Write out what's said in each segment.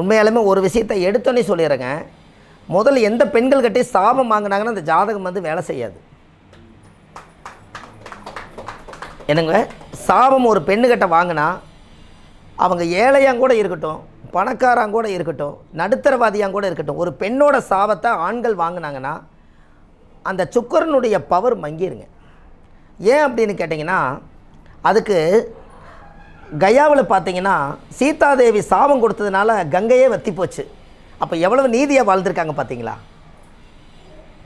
உண்மையாலுமே ஒரு விஷயத்தை எடுத்தோன்னே சொல்லிடுறேங்க. முதல்ல எந்த பெண்கள் கட்டி சாபம் வாங்கினாங்கன்னா அந்த ஜாதகம் வந்து வேலை செய்யாது. என்னங்க? சாபம் ஒரு பெண்ணுக்கிட்ட வாங்கினா அவங்க ஏழையாக கூட இருக்கட்டும் பணக்காராங்க கூட இருக்கட்டும் நடுத்தரவாதியாங்க கூட இருக்கட்டும் ஒரு பெண்ணோட சாபத்தை ஆண்கள் வாங்கினாங்கன்னா அந்த சுக்கரனுடைய பவர் மங்கிருங்க. ஏன் அப்படின்னு கேட்டிங்கன்னா அதுக்கு கயாவில் பார்த்தீங்கன்னா சீதாதேவி சாபம் கொடுத்ததுனால கங்கையே வத்தி போச்சு. அப்போ எவ்வளவு நீதியாக வாழ்ந்திருக்காங்க பார்த்தீங்களா?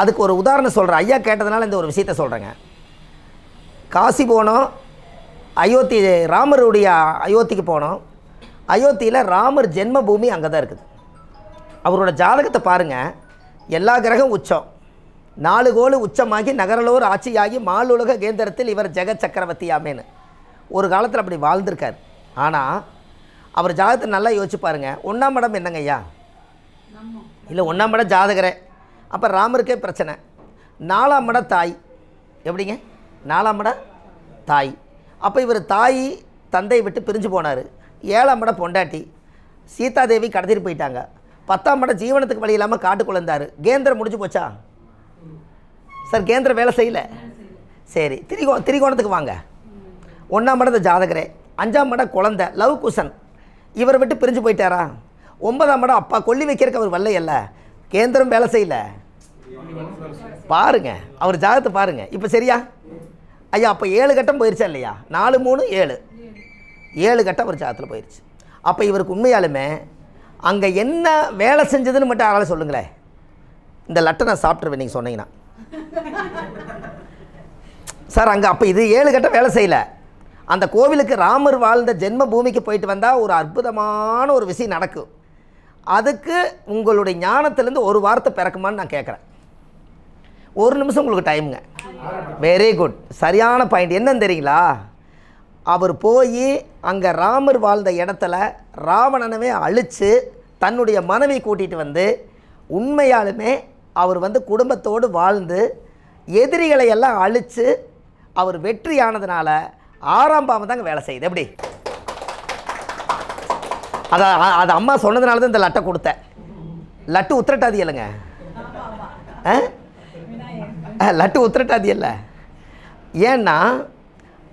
அதுக்கு ஒரு உதாரணம் சொல்கிறேன் ஐயா கேட்டதுனால இந்த ஒரு விஷயத்த சொல்கிறேங்க காசி போனோம். அயோத்தி ராமருடைய அயோத்திக்கு போனோம். அயோத்தியில் ராமர் ஜென்மபூமி அங்கே தான் இருக்குது. அவரோட ஜாதகத்தை பாருங்கள் எல்லா கிரகம் உச்சம். நாலு கோலு உச்சமாகி நகரலோர் ஆட்சியாகி மாலுலக கேந்திரத்தில் இவர் ஜெக சக்கரவர்த்தியாமேனு ஒரு காலத்தில் அப்படி வாழ்ந்திருக்கார். ஆனால் அவர் ஜாதகத்தை நல்லா யோசிச்சு பாருங்கள் ஒன்றாம் இடம் என்னங்க ஐயா? இல்லை ஒன்றாம் இடம் ஜாதகரே. அப்போ ராமருக்கே பிரச்சனை. நாலாம் இடம் தாய். எப்படிங்க? நாலாம் இடம் தாய். அப்போ இவர் தாய் தந்தையை விட்டு பிரிஞ்சு போனார். ஏழாம் இடம் பொண்டாட்டி. சீதாதேவி கடத்திட்டு போயிட்டாங்க. பத்தாம் இடம் ஜீவனத்துக்கு வழி இல்லாமல் காட்டுக்குள்ள இருந்தார் கேந்திரம் முடிஞ்சு போச்சா? சார் கேந்திரம் வேலை செய்யல? சரி திரிகோ திரிகோணத்துக்கு வாங்க. ஒன்றாம் இடம் இந்த ஜாதகரே அஞ்சாம் இடம் குழந்த லவ் குஷன் இவரை விட்டு பிரிஞ்சு போயிட்டாரா? ஒன்பதாம் இடம் அப்பா கொல்லி வைக்கிறதுக்கு அவர் வரலையல்ல கேந்திரம் வேலை செய்யல. பாருங்க அவர் ஜாதகத்தை பாருங்க. இப்போ சரியா? ஐயா அப்போ ஏழு கட்டம் போயிருச்சா இல்லையா? நாலு மூணு ஏழு. ஏழு கட்டம் அவர் ஜாதகத்தில் போயிருச்சு. அப்போ இவருக்கு உண்மையாலுமே அங்கே என்ன வேலை செஞ்சதுன்னு மட்டும் அதனால் சொல்லுங்களேன். இந்த லட்டை நான் சாப்பிட்ருவேன் நீங்கள் சொன்னீங்கன்னா. சார் அங்கே அப்போ இது ஏழு கட்டம் வேலை செய்யலை. அந்த கோவிலுக்கு ராமர் வாழ்ந்த ஜென்ம பூமிக்கு போயிட்டு வந்தால் ஒரு அற்புதமான ஒரு விஷயம் நடக்கும் அதுக்கு உங்களுடைய ஞானத்திலேருந்து ஒரு வார்த்தை பிறக்குமான்னு நான் கேட்குறேன் ஒரு நிமிஷம் உங்களுக்கு டைமுங்க வெரி குட் சரியான பாயிண்ட் என்னன்னு தெரியுங்களா? அவர் போய் அங்கே ராமர் வாழ்ந்த இடத்துல ராவணனவே அழித்து தன்னுடைய மனைவி கூட்டிகிட்டு வந்து உண்மையாலுமே அவர் வந்து குடும்பத்தோடு வாழ்ந்து எதிரிகளை எல்லாம் அழித்து அவர் வெற்றியானதுனால ஆறாம் பாவம் தாங்க வேலை செய்யுது. எப்படி? அதை அது அம்மா சொன்னதுனால தான் இந்த லட்டை கொடுத்தேன். லட்டு உத்திரட்டாதி இல்லைங்க. ஆ? லட்டு உத்திரட்டாதி இல்லை. ஏன்னா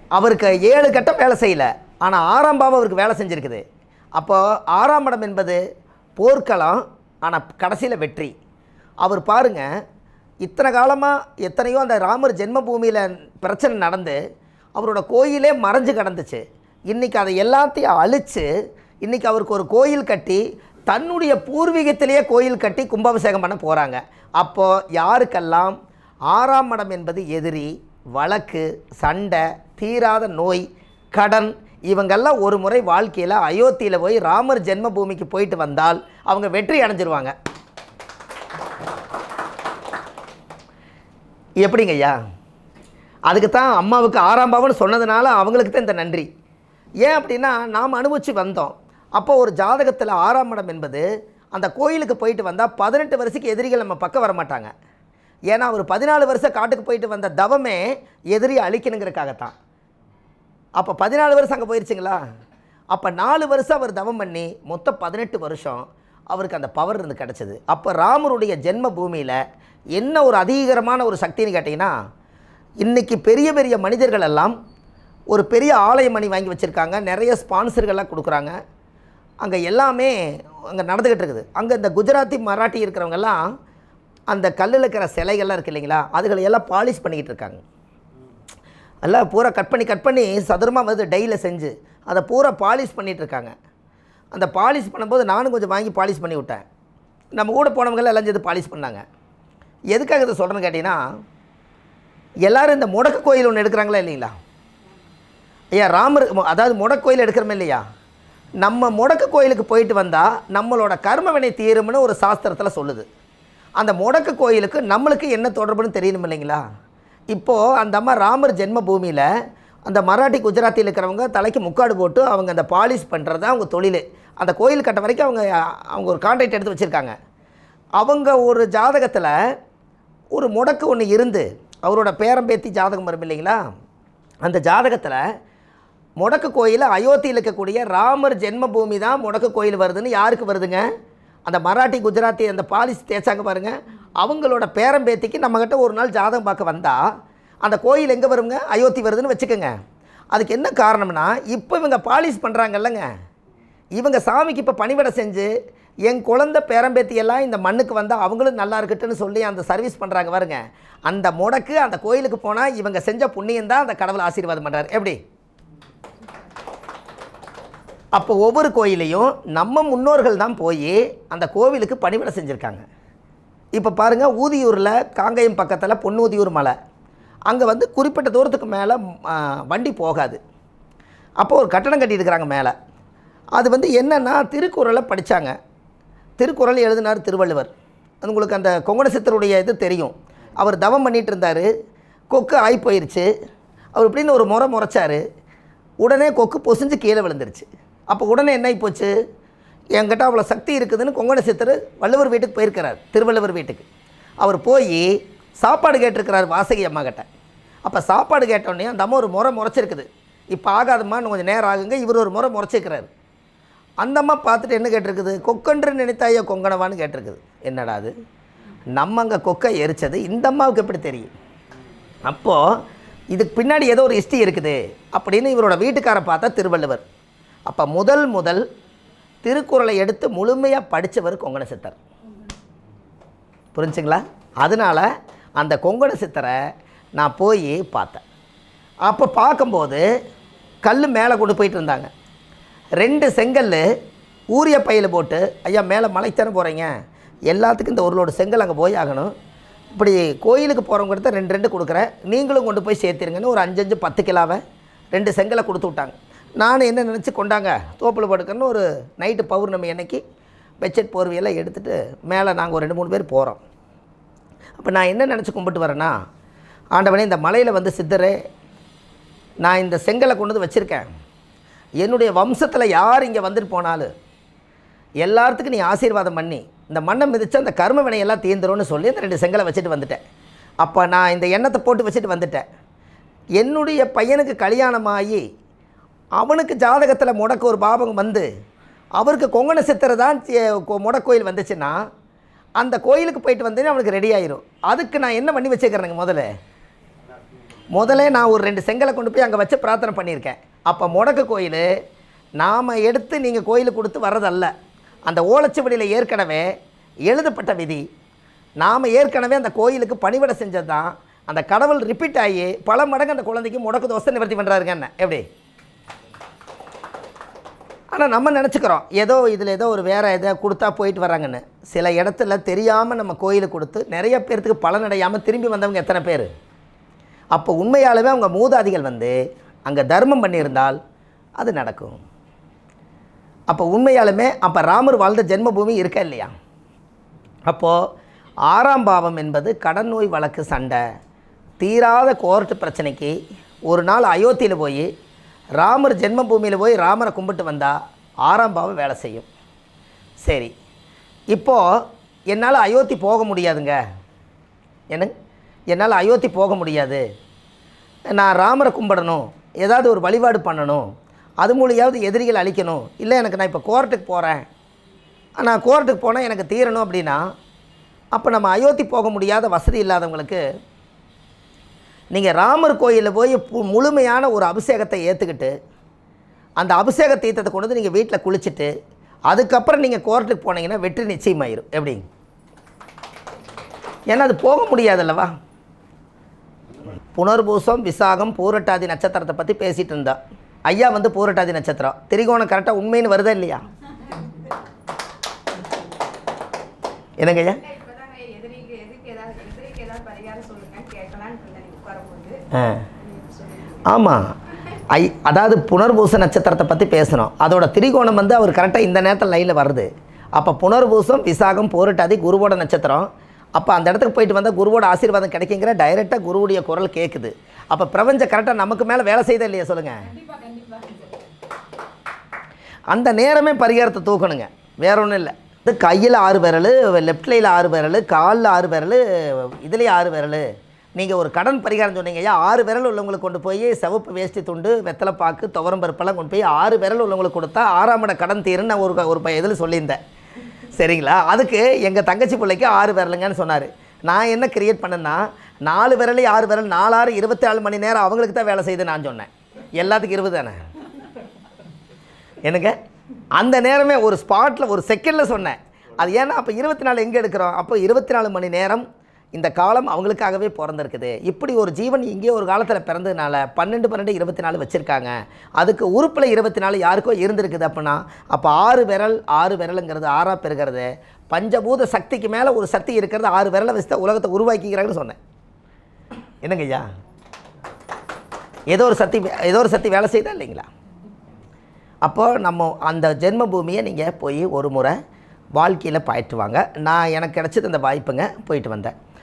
அவருக்கு ஏழு கட்டம் வேலை செய்யலை. ஆனால் ஆறாம் பாவம் அவருக்கு வேலை செஞ்சுருக்குது. அப்போது ஆறாம் இடம் என்பது போர்க்களம் ஆனால் கடைசியில் வெற்றி. அவர் பாருங்க இத்தனை காலமாக எத்தனையோ அந்த ராமர் ஜென்மபூமியில் பிரச்சனை நடந்து அவரோட கோயிலே மறைஞ்சு கிடந்துச்சு. இன்றைக்கி அதை எல்லாத்தையும் அழித்து இன்றைக்கி அவருக்கு ஒரு கோயில் கட்டி தன்னுடைய பூர்வீகத்திலேயே கோயில் கட்டி கும்பாபிஷேகம் பண்ண போகிறாங்க அப்போது யாருக்கெல்லாம் ஆறாம் மடம் என்பது எதிரி வழக்கு சண்டை தீராத நோய் கடன் இவங்கெல்லாம் ஒரு முறை வாழ்க்கையில் அயோத்தியில் போய் ராமர் ஜென்மபூமிக்கு போயிட்டு வந்தால் அவங்க வெற்றி அடைஞ்சிருவாங்க. எப்படிங்க ஐயா அதுக்கு தான் அம்மாவுக்கு ஆறாம் பாவம்னு சொன்னதுனால அவங்களுக்கு தான் இந்த நன்றி. ஏன் அப்படின்னா நாம் அனுபவிச்சு வந்தோம். அப்போ ஒரு ஜாதகத்தில் ஆறாம் இடம் என்பது அந்த கோயிலுக்கு போயிட்டு வந்தால் பதினெட்டு வருஷத்துக்கு எதிரிகள் நம்ம பக்கம் வர மாட்டாங்க. ஏன்னா அவர் பதினாலு வருஷம் காட்டுக்கு போயிட்டு வந்த தவமே எதிரியை அழிக்கணுங்கிறதுக்காகத்தான். அப்போ பதினாலு வருஷம் அங்கே போயிருச்சுங்களா? அப்போ நாலு வருஷம் அவர் தவம் பண்ணி மொத்தம் பதினெட்டு வருஷம் அவருக்கு அந்த பவர் இருந்து கிடச்சிது. அப்போ ராமருடைய ஜென்ம பூமியில் என்ன ஒரு அதிகரமான ஒரு சக்தின்னு கேட்டிங்கன்னா இன்றைக்கி பெரிய பெரிய மனிதர்கள் எல்லாம் ஒரு பெரிய ஆலய மணி வாங்கி வச்சுருக்காங்க. நிறைய ஸ்பான்சர்கள்லாம் கொடுக்குறாங்க. அங்கே எல்லாமே அங்கே நடந்துக்கிட்டு இருக்குது. அங்கே இந்த குஜராத்தி மராட்டி இருக்கிறவங்கெல்லாம் அந்த கல்லில் இருக்கிற சிலைகள்லாம் இருக்குது இல்லைங்களா? அதுகளை எல்லாம் பாலிஷ் பண்ணிக்கிட்டு இருக்காங்க. எல்லாம் பூரா கட் பண்ணி கட் பண்ணி சதுரமாக வந்து டெய்லியில் செஞ்சு அதை பூரா பாலிஷ் பண்ணிகிட்டு இருக்காங்க. அந்த பாலிஷ் பண்ணும்போது நானும் கொஞ்சம் வாங்கி பாலிஷ் பண்ணி விட்டேன். நம்ம கூட போனவங்களாம் எல்லாம் சேர்ந்து பாலிஷ் பண்ணாங்க. எதுக்காக இதை சொல்கிறேன்னு கேட்டிங்கன்னா எல்லாரும் இந்த முடக்கு கோயில் ஒன்று எடுக்கிறாங்களா இல்லைங்களா? ஐயா ராமர் அதாவது முடக்கு கோயில் எடுக்கிறோமே இல்லையா? நம்ம முடக்கு கோயிலுக்கு போயிட்டு வந்தால் நம்மளோட கர்ம வினை தீரும்னு ஒரு சாஸ்திரத்தில் சொல்லுது. அந்த முடக்கு கோயிலுக்கு நம்மளுக்கு என்ன தொடர்புன்னு தெரியணும் இல்லைங்களா? இப்போது அந்த அம்மா ராமர் ஜென்ம பூமியில் அந்த மராட்டி குஜராத்தியில் இருக்கிறவங்க தலைக்கு முக்காடு போட்டு அவங்க அந்த பாலிஷ் பண்ணுறது தான் அவங்க தொழில். அந்த கோயில் கட்ட வரைக்கும் அவங்க அவங்க ஒரு கான்ட்ராக்ட் எடுத்து வச்சுருக்காங்க. அவங்க ஒரு ஜாதகத்தில் ஒரு முடக்கு ஒன்று இருந்து அவரோட பேரம்பேத்தி ஜாதகம் வரும் இல்லைங்களா? அந்த ஜாதகத்தில் முடக்கு கோயில் அயோத்தியில் இருக்கக்கூடிய ராமர் ஜென்மபூமி தான் முடக்கு கோயில் வருதுன்னு யாருக்கு வருதுங்க? அந்த மராட்டி குஜராத்தி அந்த பாலிஸ் தேய்ச்சாங்க பாருங்கள் அவங்களோட பேரம்பேத்திக்கு நம்மக்கிட்ட ஒரு நாள் ஜாதகம் பார்க்க வந்தால் அந்த கோயில் எங்கே வருங்க? அயோத்தி வருதுன்னு வச்சுக்கோங்க. அதுக்கு என்ன காரணம்னா இப்போ இவங்க பாலிஷ் பண்ணுறாங்கல்லங்க இவங்க சாமிக்கு இப்போ பணிவிடை செஞ்சு என் குழந்தை பேரம்பேத்தியெல்லாம் இந்த மண்ணுக்கு வந்தால் அவங்களும் நல்லா இருக்கட்டுன்னு சொல்லி அந்த சர்வீஸ் பண்ணுறாங்க பாருங்க. அந்த முடக்கு அந்த கோயிலுக்கு போனால் இவங்க செஞ்ச புண்ணியம் தான் அந்த கடவுள் ஆசீர்வாதம் பண்ணுறாரு எப்படி? அப்போ ஒவ்வொரு கோயிலையும் நம்ம முன்னோர்கள் தான் போய் அந்த கோவிலுக்கு பணிவிடை செஞ்சுருக்காங்க. இப்போ பாருங்கள் ஊதியூரில் காங்கயம் பக்கத்தில் பொன்னூதியூர் மலை. அங்கே வந்து குறிப்பிட்ட தூரத்துக்கு மேலே வண்டி போகாது. அப்போ ஒரு கட்டடம் கட்டியிருக்கிறாங்க மேலே. அது வந்து என்னென்னா திருக்குறளை படித்தாங்க திருக்குறள் எழுதினார் திருவள்ளுவர். உங்களுக்கு அந்த கொங்கண சித்தருடைய இது தெரியும். அவர் தவம் பண்ணிகிட்டு இருந்தார் கொக்கு ஆகிப்போயிருச்சு அவர் இப்படின்னு ஒரு முறை முறைச்சார். உடனே கொக்கு பொசிஞ்சு கீழே விழுந்துருச்சு. அப்போ உடனே என்ன போச்சு? என்கிட்ட அவ்வளோ சக்தி இருக்குதுன்னு கொங்கண சித்தர் வள்ளுவர் வீட்டுக்கு போயிருக்கிறார். திருவள்ளுவர் வீட்டுக்கு. அவர் போய் சாப்பாடு கேட்டிருக்கிறார் வாசகி அம்மா கிட்ட. அப்போ சாப்பாடு கேட்டோடனே அந்த அம்மா ஒரு முறை முறைச்சிருக்குது. இப்போ ஆகாதம்மான்னு கொஞ்சம் நேரம் ஆகுங்க. இவர் ஒரு முறை முறைச்சிருக்கிறாரு. அந்த அம்மா பார்த்துட்டு என்ன கேட்டிருக்குது? கொக்கன்று நினைத்தாயோ கொங்கணவான்னு கேட்டிருக்குது. என்னடா அது? நம்ம அங்கே கொக்கை எரிச்சது இந்த அம்மாவுக்கு எப்படி தெரியும்? அப்போது இதுக்கு பின்னாடி ஏதோ ஒரு ஹிஸ்ட்ரி இருக்குது அப்படின்னு இவரோட வீட்டுக்காரை பார்த்தா திருவள்ளுவர். அப்போ முதல் முதல் திருக்குறளை எடுத்து முழுமையாக படித்தவர் கொங்கண சித்தர். புரிஞ்சுங்களா? அதனால் அந்த கொங்கண சித்தரை நான் போய் பார்த்தேன். அப்போ பார்க்கும்போது கல் மேலே கொண்டு போயிட்டு இருந்தாங்க. ரெண்டு செங்கல் ஊரிய பையில் போட்டு ஐயா மேலே மலைத்தானே போகிறீங்க எல்லாத்துக்கும் இந்த ஒரு லோடு செங்கல் அங்கே போய் ஆகணும். இப்படி கோயிலுக்கு போகிறவங்க கிட்ட ரெண்டு ரெண்டு கொடுக்குறேன். நீங்களும் கொண்டு போய் சேர்த்துருங்கன்னு ஒரு அஞ்சஞ்சு பத்து கிலோவை ரெண்டு செங்கலை கொடுத்து விட்டாங்க. நானும் என்ன நினச்சி கொண்டாங்க? தோப்பில் படுக்கணும்னு ஒரு நைட்டு பௌர்ணமி அன்னைக்கு பெட்ஷீட் போர்வையெல்லாம் எடுத்துகிட்டு மேலே நாங்கள் ஒரு ரெண்டு மூணு பேர் போகிறோம் அப்போ நான் என்ன நினச்சி கும்பிட்டு வரேன்னா ஆண்டவனே இந்த மலையில் வந்து சித்தரே நான் இந்த செங்கலை கொண்டு வந்து வச்சுருக்கேன். என்னுடைய வம்சத்தில் யார் இங்கே வந்துட்டு போனாலும் எல்லாத்துக்கும் நீ ஆசீர்வாதம் பண்ணி இந்த மண்ணை மிதித்து அந்த கர்ம வினையெல்லாம் தீர்ந்துரும்னு சொல்லி இந்த ரெண்டு செங்கலை வச்சுட்டு வந்துட்டேன். அப்போ நான் இந்த எண்ணத்தை போட்டு வச்சுட்டு வந்துட்டேன். என்னுடைய பையனுக்கு கல்யாணமாகி அவனுக்கு ஜாதகத்தில் முடக்கு ஒரு பாபம் வந்து அவருக்கு கொங்கண சித்திரை தான் முடக்கோயில் வந்துச்சுன்னா அந்த கோயிலுக்கு போயிட்டு வந்தேன்னா அவனுக்கு ரெடி ஆயிரும். அதுக்கு நான் என்ன பண்ணி வச்சுக்கிறேனுங்க முதல்ல? முதல்ல நான் ஒரு ரெண்டு செங்கலை கொண்டு போய் அங்கே வச்சு பிரார்த்தனை பண்ணியிருக்கேன். அப்போ முடக்கு கோயில் நாம் எடுத்து நீங்கள் கோயிலுக்கு கொடுத்து வர்றதல்ல. அந்த ஓலைச்சுவடியில் ஏற்கனவே எழுதப்பட்ட விதி. நாம் ஏற்கனவே அந்த கோயிலுக்கு பணிவிடை செஞ்சது தான் அந்த கடவுள் ரிப்பீட் ஆகி பல மடங்கு அந்த குழந்தைக்கு முடக்கு தோசை நிவர்த்தி பண்ணுறாருங்க என்ன எப்படி? ஆனால் நம்ம நினச்சிக்கிறோம் ஏதோ இதில் ஏதோ ஒரு வேறு எதை கொடுத்தா போயிட்டு வராங்கன்னு சில இடத்துல தெரியாமல் நம்ம கோயிலுக்கு கொடுத்து நிறைய பேர்த்துக்கு பலனடையாமல் திரும்பி வந்தவங்க எத்தனை பேர்? அப்போ உண்மையாலுமே அவங்க மூதாதிகள் வந்து அங்கே தர்மம் பண்ணியிருந்தால் அது நடக்கும். அப்போ உண்மையாலுமே அப்போ ராமர் வாழ்ந்த ஜென்மபூமி இருக்கா இல்லையா? அப்போது ஆறாம் பாவம் என்பது கடன் நோய் வழக்கு சண்டை. தீராத கோர்ட்டு பிரச்சனைக்கு ஒரு நாள் அயோத்தியில் போய் ராமர் ஜென்மபூமியில் போய் ராமரை கும்பிட்டு வந்தால் ஆறாம் பாவம் வேலை செய்யும். சரி. இப்போது என்னால் அயோத்தி போக முடியாதுங்க. என்ன என்னால் அயோத்தி போக முடியாது. நான் ராமரை கும்பிடணும். ஏதாவது ஒரு வழிபாடு பண்ணணும். அது மூலியாவது எதிரிகள் அழிக்கணும். இல்லை எனக்கு நான் இப்போ கோர்ட்டுக்கு போகிறேன் நான் கோர்ட்டுக்கு போனால் எனக்கு தீரணும் அப்படின்னா அப்போ நம்ம அயோத்தி போக முடியாத வசதி இல்லாதவங்களுக்கு நீங்கள் ராமர் கோயிலில் போய் பு- முழுமையான ஒரு அபிஷேகத்தை ஏற்றுக்கிட்டு அந்த அபிஷேக தீர்த்தத்தை கொண்டு வந்து நீங்கள் வீட்டில் குளிச்சுட்டு அதுக்கப்புறம் நீங்கள் கோர்ட்டுக்கு போனீங்கன்னா வெற்றி நிச்சயமாயிரும். எப்படி? ஏன்னா அது போக முடியாதல்லவா? புனர்பூசம் விசாகம் பூரட்டாதி நட்சத்திரத்தை பற்றி பேசிகிட்டு இருந்தா. ஐயா வந்து பூரட்டாதி நட்சத்திரம். திரிகோணம் கரெக்டாக உண்மைன்னு வருதா இல்லையா? என்னங்க ஐயா? ஆமாம் ஐ அதாவது புனர்பூச நட்சத்திரத்தை பற்றி பேசணும். அதோட திரிகோணம் வந்து அவர் கரெக்டாக இந்த நேரத்தில் லைனில் வருது. அப்போ புனர்பூசம் விசாகம் போரட்டாதி குருவோட நட்சத்திரம். அப்போ அந்த இடத்துக்கு போயிட்டு வந்தால் குருவோட ஆசீர்வாதம் கிடைக்குங்கிற டைரெக்டாக குருவுடைய குரல் கேட்குது அப்போ பிரபஞ்சம் கரெக்டாக நமக்கு மேலே வேலை செய்தா இல்லையா சொல்லுங்கள் அந்த நேரமே பரிகாரத்தை தூக்கணுங்க. வேற ஒன்றும் இல்லை. இது கையில் ஆறு விரல் லெஃப்ட் லையில் ஆறு விரல் காலில் ஆறு விரல் இதுலேயும் ஆறு விரல். நீங்கள் ஒரு கடன் பரிகாரம் சொன்னீங்க ஐயா ஆறு விரல் உள்ளவங்களுக்கு கொண்டு போய் சிவப்பு வேஷ்டி துண்டு வெத்தலை பாக்கு துவரம் பருப்பெல்லாம் கொண்டு போய் ஆறு விரல் உள்ளவங்களுக்கு கொடுத்தா ஆறாம் இட கடன் தீருன்னு நான் ஒரு ஒரு ப- இதில் சொல்லியிருந்தேன். சரிங்களா? அதுக்கு எங்கள் தங்கச்சி பிள்ளைக்கு ஆறு விரலுங்கன்னு சொன்னார். நான் என்ன கிரியேட் பண்ணேன்னா நாலு விரல் ஆறு விரல் நாலாறு இருபத்தி நாலு மணி நேரம் அவங்களுக்கு தான் வேலை செய்யுது நான் சொன்னேன். எல்லாத்துக்கும் இருபது தானே? எனக்கு அந்த நேரமே ஒரு ஸ்பாட்டில் ஒரு செகண்டில் சொன்னேன். அது ஏன்னா அப்போ இருபத்தி நாலு எங்கே எடுக்கிறோம்? அப்போ இருபத்தி நாலு மணி நேரம் இந்த காலம் அவங்களுக்காகவே பிறந்திருக்குது. இப்படி ஒரு ஜீவன் இங்கே ஒரு காலத்தில் பிறந்ததுனால பன்னெண்டு பன்னெண்டு இருபத்தி நாலு வச்சுருக்காங்க. அதுக்கு உறுப்பில் இருபத்தி நாலு யாருக்கோ இருந்திருக்குது அப்படின்னா அப்போ ஆறு விரல் ஆறு விரலுங்கிறது ஆறாக பெறுகிறது பஞ்சபூத சக்திக்கு மேலே ஒரு சக்தி இருக்கிறது ஆறு விரலை வச்சு தான் உலகத்தை உருவாக்கிக்கிறாங்கன்னு சொன்னேன். என்னங்க ஐயா? ஏதோ ஒரு சக்தி ஏதோ ஒரு சக்தி வேலை செய்தா இல்லைங்களா? அப்போது நம்ம அந்த ஜென்ம பூமியை நீங்கள் போய் ஒரு முறை வாழ்க்கையில் பாயிட்டு வாங்க. நான் எனக்கு கிடச்சது அந்த வாய்ப்புங்க போயிட்டு வந்தேன்.